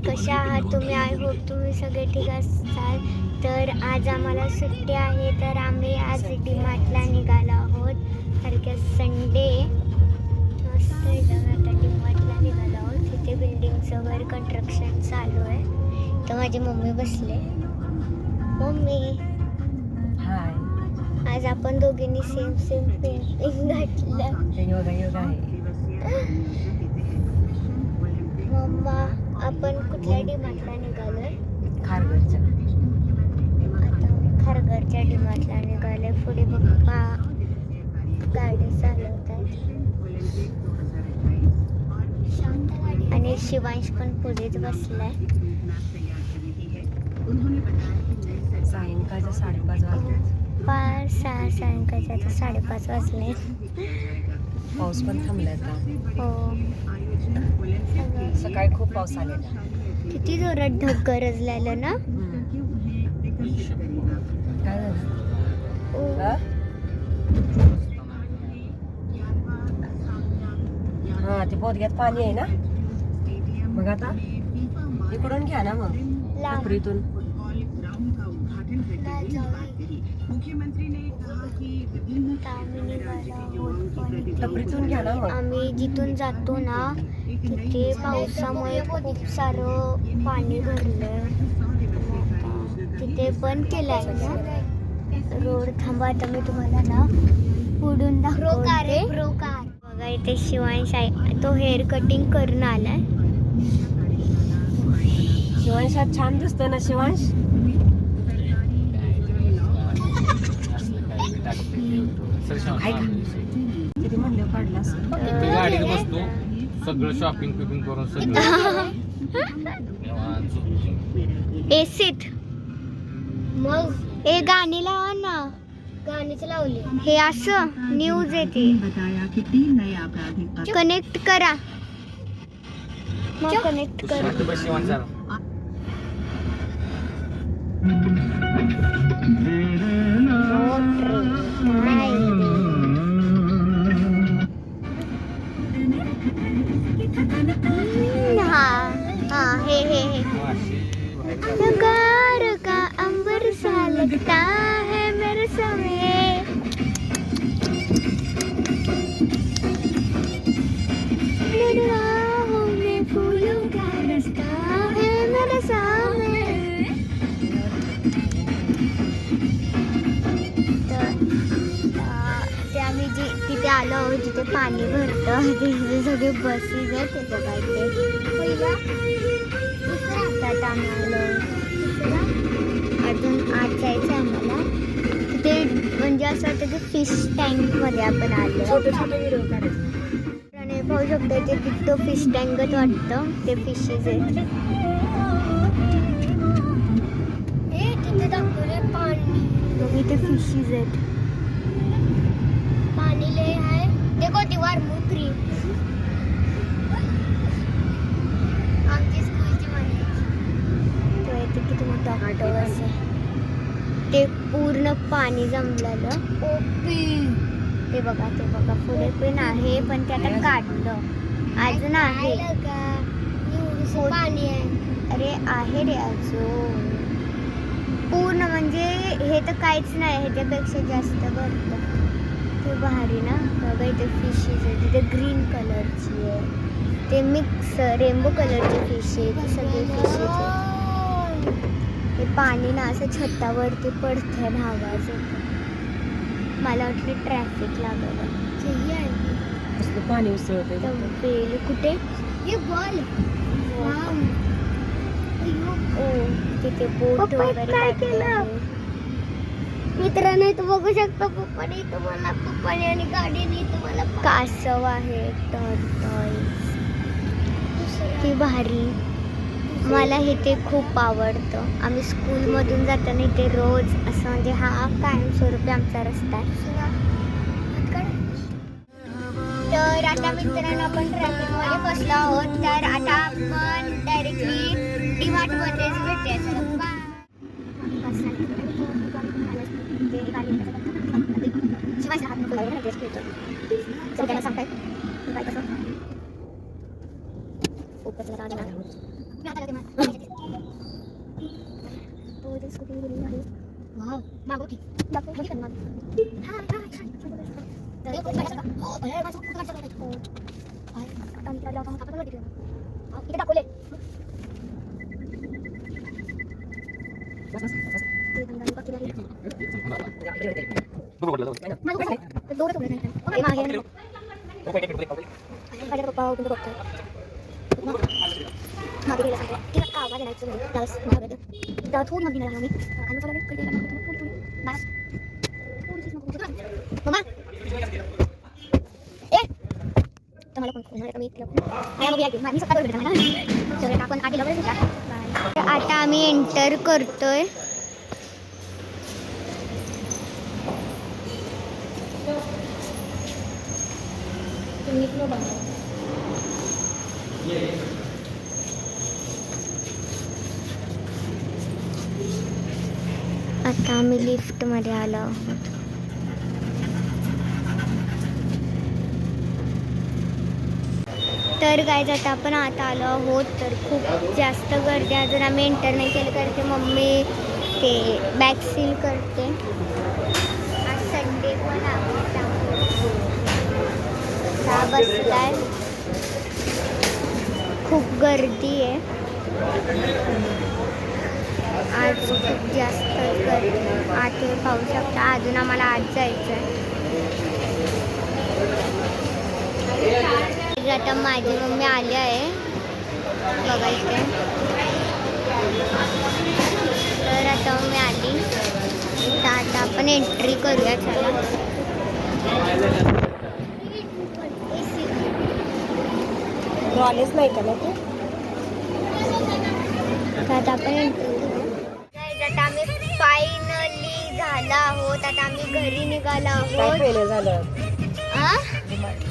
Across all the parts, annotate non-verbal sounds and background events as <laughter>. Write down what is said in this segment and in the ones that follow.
कशा आहात? तुम्ही आय होप तुम्ही सगळे ठीक असाल. तर आज आम्हाला सुट्टी आहे तर आम्ही आज डीमार्टला निघालो आहोत. की संडे. मस्त एकदम आता डीमार्टला निघालो आहोत. तिथे बिल्डिंगचं वर कन्स्ट्रक्शन चालू आहे. तर माझी मम्मी बसले मम्मी. आज आपण दोघींनी सेम सेम पेंटिंग घातलं. मम्मा. आपण कुठल्या डीमार्टला निघालोय? खारघरच्या. आता खारघरच्या डीमार्टला निघालोय. पुढे पप्पा गाडी चालवतात. आणि शिवांश पण पुढेच बसलाय. सायंकाळच्या साडेपाच वाजले पाच सहा सायंकाळचे आता साडेपाच वाजले पाऊस पण थांबला आता. हो. सकाळी खूप पाऊस आलेला. किती जोरात ढग गरजलेलं ना? काय झालं? हा? हा ते बोधग्यात पाणी आहे ना? मग आता. इकडून घ्या ना मग. लांब. टपरीतून. आम्ही जिथून जातो ना तिथे पावसामुळे खूप सारं पाणी भरलं तिथे बंद केलंय ना रोड थांबा आता मी तुम्हाला ना पुढून दाखवते बघा इथे शिवांश आहे तो हेअर कटिंग करून आलाय शिवांश छान दिसतोय ना शिवांश आहे का? किती म्हणलं काढला असं? ते गाडीत बसतो. सगळं शॉपिंग पिपिंग करून सगळं. निवांत झोपून. एसीत मग? ए गाणी लावा ना. गाणीच लावली. हे असं न्यूज येते. कनेक्ट करा. मग कनेक्ट कर. नगार का अंबर सा लगता है मेरे समय मेरे राहों में फूलों का रास्ता है मेरे सामने। तर अं, ते आम्ही जी तिथे आलो आहोत जिथे पाणी भरतं तिथे सगळे बसेस आहेत ते बघा आलो तिसरा अजून आत जायचं आहे आम्हाला. तिथे म्हणजे असं वाटतं की फिश टँकमध्ये आपण आलो छोटे छोटे व्हिडिओ काढायचे आणि पाहू शकतो ते तिथं फिश टँकच वाटतं. ते फिशेस आहेत. तिथे दाखवले पाणी. इथे फिशेस आहेत. पाणी लय आहे. देखो दीवार मोकरी आमची स्कूलची म्हणे तो इथे किती मोठा ऑक्टोबस आहे ते पूर्ण पाणी जमलेलं. ओपी. ते बघा ते बघा पुढे पण आहे पण ते आता काढलं. अजून आहे. पाणी आहे. अरे आहे रे अजून. पूर्ण म्हणजे हे तर काहीच नाही ह्याच्यापेक्षा जास्त भरतं ते भारी ना? बघा इथे फिशेस आहे तिथे ग्रीन कलरची आहे. ते मिक्स रेनबो कलरचे फिश आहे ते सगळे फिशेस आहेत. हे पाणी ना असं छतावरती पडतं ना आवाज येतो मला वाटलं ट्रॅफिक लागलं. कसलं पाणी उसळतंय तर बेल कुठे? हे बॉल. ओ तिथे बोट वगैरे काय केलं? मित्रांनो इथं बघू शकता पप्पाने तुम्हाला पप्पाने आणि गाडीने तुम्हाला कासव आहे टॉर्टॉईस ती भारी. मला हे ते खूप आवडतं. आम्ही स्कूलमधून जाताना इथे रोज असं म्हणजे हा कायमस्वरूपी आमचा रस्ता आहे. तर आता मित्रांनो आपण ट्रॅफिकमध्ये फसलो आहोत. तर आता आपण directly Bago ki. Bago ki kan mag. Hai, hai, hai. Dari ko masuk. Oh, bayar masuk. Bukan masuk itu. Ay, kan kita dapat apa lagi dia. Oh, kita tak boleh. Mas, mas, mas. Kita tanggal kaki dari. Dulu dulu. Masuk masuk. Dulu tu boleh. Oh, ini mah ya. Okey, okey, okey. Ayah, saya tak tahu pintu dokter. DMart मध्येच भेटूया चला, bye. शिवायचा हात नको आता आम्ही enter करतोय आता आम्ही लिफ्टमध्ये आलो आहोत. तर काय जाता आपण आता आलो आहोत. तर खूप जास्त गर्दी अजून आम्ही एंटर नाही केलं करते मम्मी ते बॅक सील करते. आज संडे पण आहे. त्यामुळे हा बसलाय. खूप गर्दी आहे. आज खूप जास्त गर्दी. आज तुम्ही पाहू शकता अजून आम्हाला आज जायचं आहे आता माझी मम्मी आली आहे. बघायचे तर आता मम्मी आली. तर आता आपण एंट्री करूया चला. आलेच नाही का आता आपण आता आम्ही फायनली झालो आहोत. आता आम्ही घरी निघालो आहोत. झालं?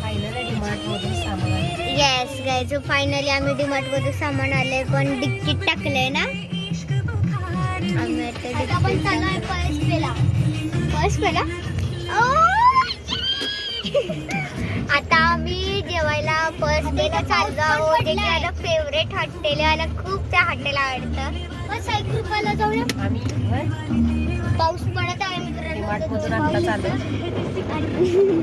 फायनल डिमार्ट मधून सामान आणलं. येस गायचं फायनली आम्ही डीमार्ट मधून सामान आलंय. पण डिक्कीट टाकलंय ना? आम्ही आता आपण चालू पर्स पेला पर्स पेला आता आम्ही चाललो माझं फेवरेट हॉटेल आहे मला खूप त्या हॉटेल आवडतं. बस एक रुपयाला जाऊया. आम्ही होय, पाऊस पडत आहे डीमार्ट मधून आता चालू मित्रांनो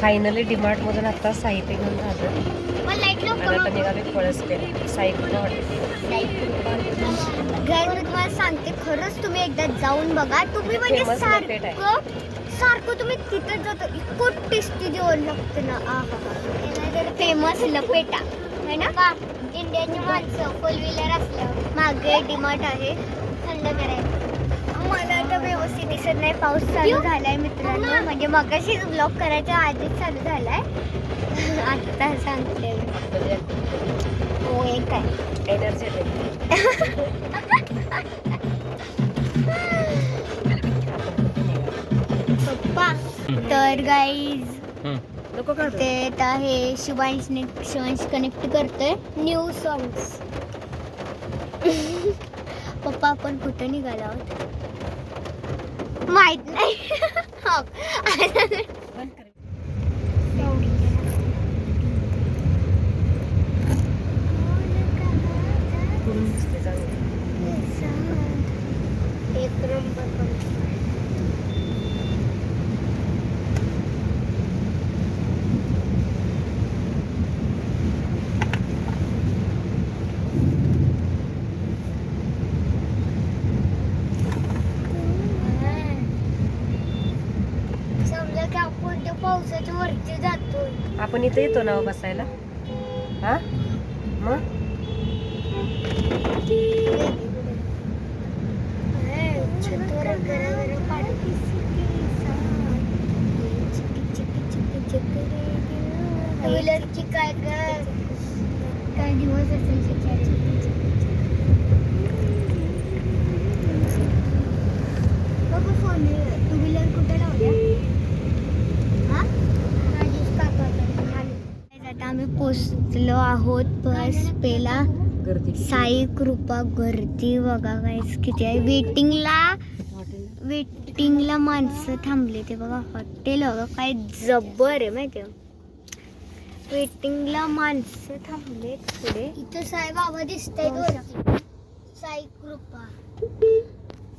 फायनली डीमार्ट मधून आता साहित्य घेऊन झालं. पण लाइट आणि आता निघाले साहित्य हॉटेल. मी तुम्हाला सांगते खरंच तुम्ही एकदा जाऊन बघा. तुम्ही म्हणजे Famous लपेट आहे. सारखं सारखं तुम्ही तिथं जातो. इतकं टेस्टी जेवण लागतं ना. फेमस लपेटा. है ना? का इंडियाची माणसं फोर व्हीलर असलं. मागे डिमार्ट आहे. थंड करायचं मला आता व्यवस्थित दिसत नाही. पाऊस चालू झालाय मित्रांनो. म्हणजे मगाशीच ब्लॉक करायच्या आधीच चालू झालाय. <laughs> आता सांगते हो एक आहे. एनर्जेटिक <laughs> तर गाईज ते आता हे शिवांश शिवांश कनेक्ट करतोय. न्यू सॉंग्स <laughs> पप्पा आपण कुठं निघालो आहोत? माहीत नाही <laughs> हो. बंद कर. करून दिसते चांगलं. एक नंबर समजा की आपण त्या पावसाच्या वरती जातोय आपण इथे येतो ना हो बसायला. हा? मग? व्हीलरची काय काय दिवस असेल टू व्हीलर कुठे लावल्या हा राजेश काका आता आम्ही पोचलो आहोत बस पेला. गर्दी साई कृपा गर्दी बघा गाईस किती आहे. वेटिंगला वेटिंगला माणसं थांबले ते बघा. हॉटेल बघा. काय जब्बर आहे माहिती आहे. वेटिंगला माणसं थांबले पुढे. इथं साईबाबा दिसत आहेत साई कृपा.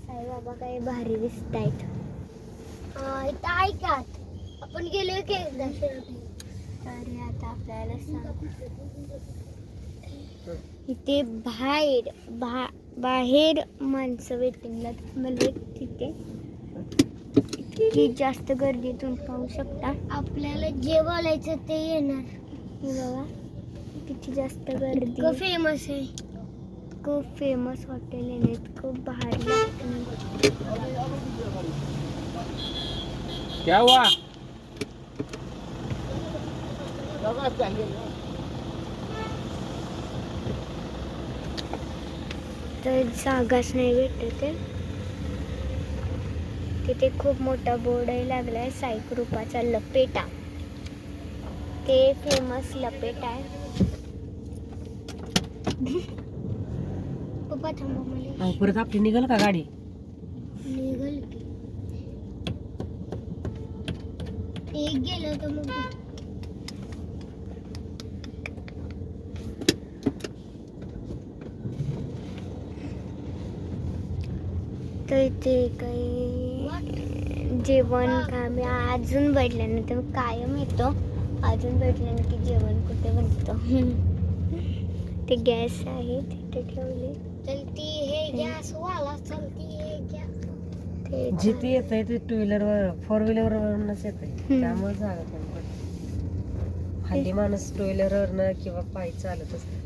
साईबाबा काय भारी दिसत आहेत इथं ऐकात आपण गेलो की एकदा अरे आता आपल्याला सांग. इथे बाहेर बा बाहेर माणसं वेटिंगला थांबले तिथे. इतकी जास्त गर्दीतून पाहू शकता. आपल्याला जे बोलायचं ते येणार. हे बघा. किती जास्त गर्दी. फेमस आहे. खूप फेमस हॉटेल आहे इतकं भारी लागतं क्या हुआ? तर जागाच नाही भेटत तिथे खूप मोठा बोर्डही लागलाय साई कृपाचा लपेटा. ते फेमस लपेट आहे. पप्पा थांबा मला. अहो, परत आपली निघल का गाडी? निघल एक गेलं तर मग तर इथे काही. जेवण का मी अजून भेटलं नाही तर कायम येतो. अजून भेटलं नाही की जेवण कुठे बनतं <laughs> ते गॅस आहे तिथे ठेवले. चलती हे गॅस वाला चलती हे गॅस. ते जिथे येत आहे ते टू व्हीलर वर फोर व्हीलर वरूनच येत आहे. त्यामुळे कमी पडते हल्ली माणूस टू व्हीलर वरनं किंवा पायी चालत असते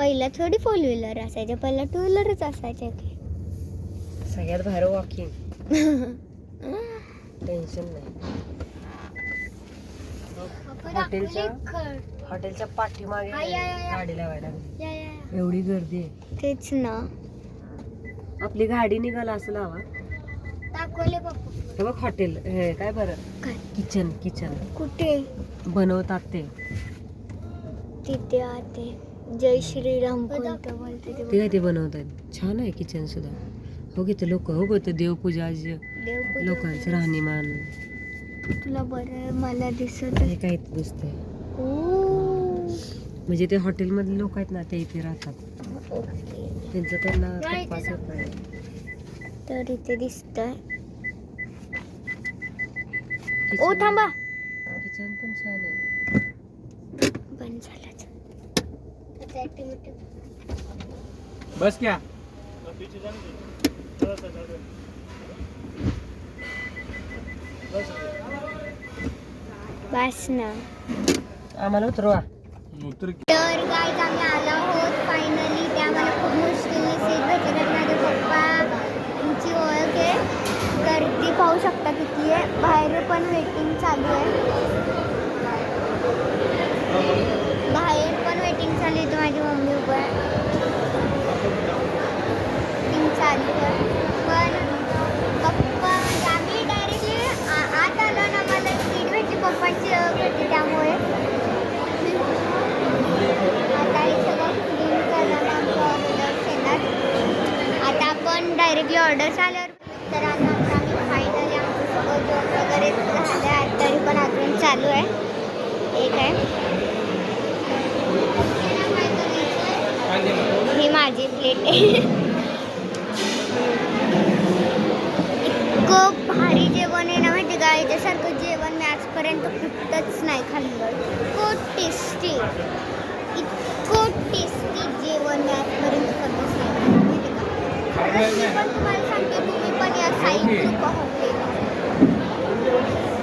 पहिला थोडी फोर व्हीलर असायच्या पहिला टू व्हीलरच असायच्या की सगळ्यात बाहेर वॉकिंग टेन्शन नाही. हॉटेलच्या हॉटेलच्या पाठीमागे. गाडी लावायला. एवढी गर्दी आहे. तेच ना. आपली गाडी निघाला असं लावा. हे बघ हॉटेल हे काय बरं? काय? Kitchen kitchen. कुठे? बनवतात ते. तिथे आते. जय श्रीराम कोणतं बोलते ते? ते काय ते बनवतात. छान आहे किचन सुद्धा. हो घेते लोक हो घेते देवपूजा ज- देवपूजा. लोकांचं राहणीमान तुला बरं मला दिसत हे काय दिसतंय म्हणजे ते हॉटेलमधले लोक आहेत ना ते इथे राहतात. ओके. त्यांचं त्यांना नाही, तपास ते होत नाही. तर इथे दिसतंय. किचन- ओ थांबा. किचन पण छान आहे. बंद झालं. बस क्या? बस ना. आम्हाला उतरवा. उतर तर काय आम्ही आलो आहोत फायनली त्या मला खूप मुश्किलने सीट भेटले माझे ओळख आहे. गर्दी पाहू शकता किती आहे. बाहेर पण वेटिंग चालू आहे. पण वेटिंग चालू आहे तर माझी आजपर्यंत कुठंच नाही खाल्लं. इतकं टेस्टी इतकं टेस्टी जेवण मी आजपर्यंत कधीच नाही पण तुम्हाला सांगते तुम्ही पण या साई कृपा हॉटेल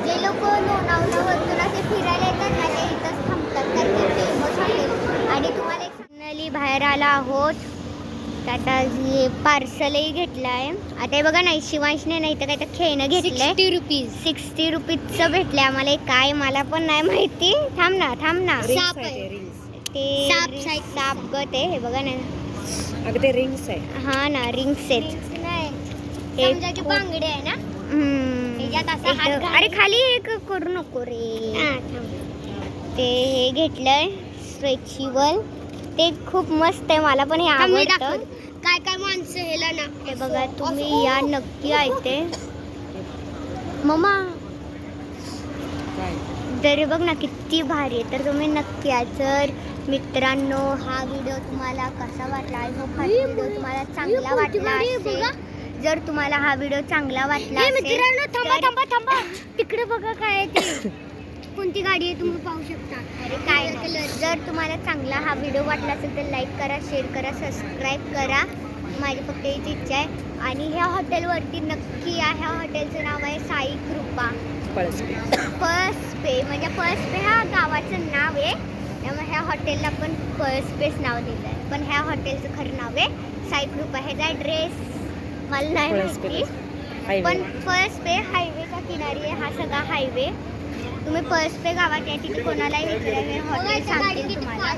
जे लोक लोणावळ्यावरतून असे फिरायला येतात ना ते इथंच थांबतात. तर ते फेमस हॉटेल आणि तुम्हाला एक फायनली बाहेर आला आहोत. तर आता हे पार्सलही घेतलं आहे. आता हे बघा नाही शिवांशने नाही तर काय तर खेळणं घेतलंय. Sixty rupees. सिक्स्टी रुपीजचं भेटलंय आम्हाला. हे काय मला पण नाही माहिती. थांब ना थांब ना. आहे. ते, rings. ते साप गत आहे हे बघा ना. अगं ते रिंग्स आहे हा ना रिंग्स आहेत. हे खूप- बांगडे आहे ना? हम्म. त्याच्यात असा हात एकदम- घाल. अरे खाली एक करू नको रे. ते हे घेतलंय स्ट्रेचिबल ते खूप मस्त आहे मला पण हे आवडतं. दाखवतो. काय काय माणसं हेला ना हे बघा तुम्ही या नक्की ऐकते. मम्मा. आहे तर बघ ना किती भारी आहे. तर तुम्ही नक्की या. जर मित्रांनो हा व्हिडिओ तुम्हाला कसा वाटला आय होप हा व्हिडिओ तुम्हाला चांगला वाटला असेल जर तुम्हाला हा व्हिडिओ चांगला वाटला असेल मित्रांनो थांबा तर- थांबा थांबा. तिकडे बघा काय आहे ते. <laughs> कोणती गाडी आहे तुम्ही पाहू शकता. अरे काय नाही. जर तुम्हाला चांगला हा व्हिडिओ वाटला असेल तर लाईक करा शेअर करा सबस्क्राईब करा. माझी फक्त हीच इच्छा आहे. आणि ह्या हॉटेलवरती नक्की या. ह्या हॉटेलचं नाव आहे साई कृपा. पे म्हणजे पर्स पे हा गावाचं नाव आहे. त्यामुळे ह्या हॉटेलला पण पर्स पेच नाव दिलं आहे पण ह्या हॉटेलचं खरं नाव आहे साई कृपा. ह्याचा ॲड्रेस मला नाही माहिती. पण पर्स पे हायवेच्या किनारी आहे हा सगळा हायवे तुम्ही पर्स पे गावात या तिथे कोणालाही विचारा हे हॉटेल सांगतील तुम्हाला.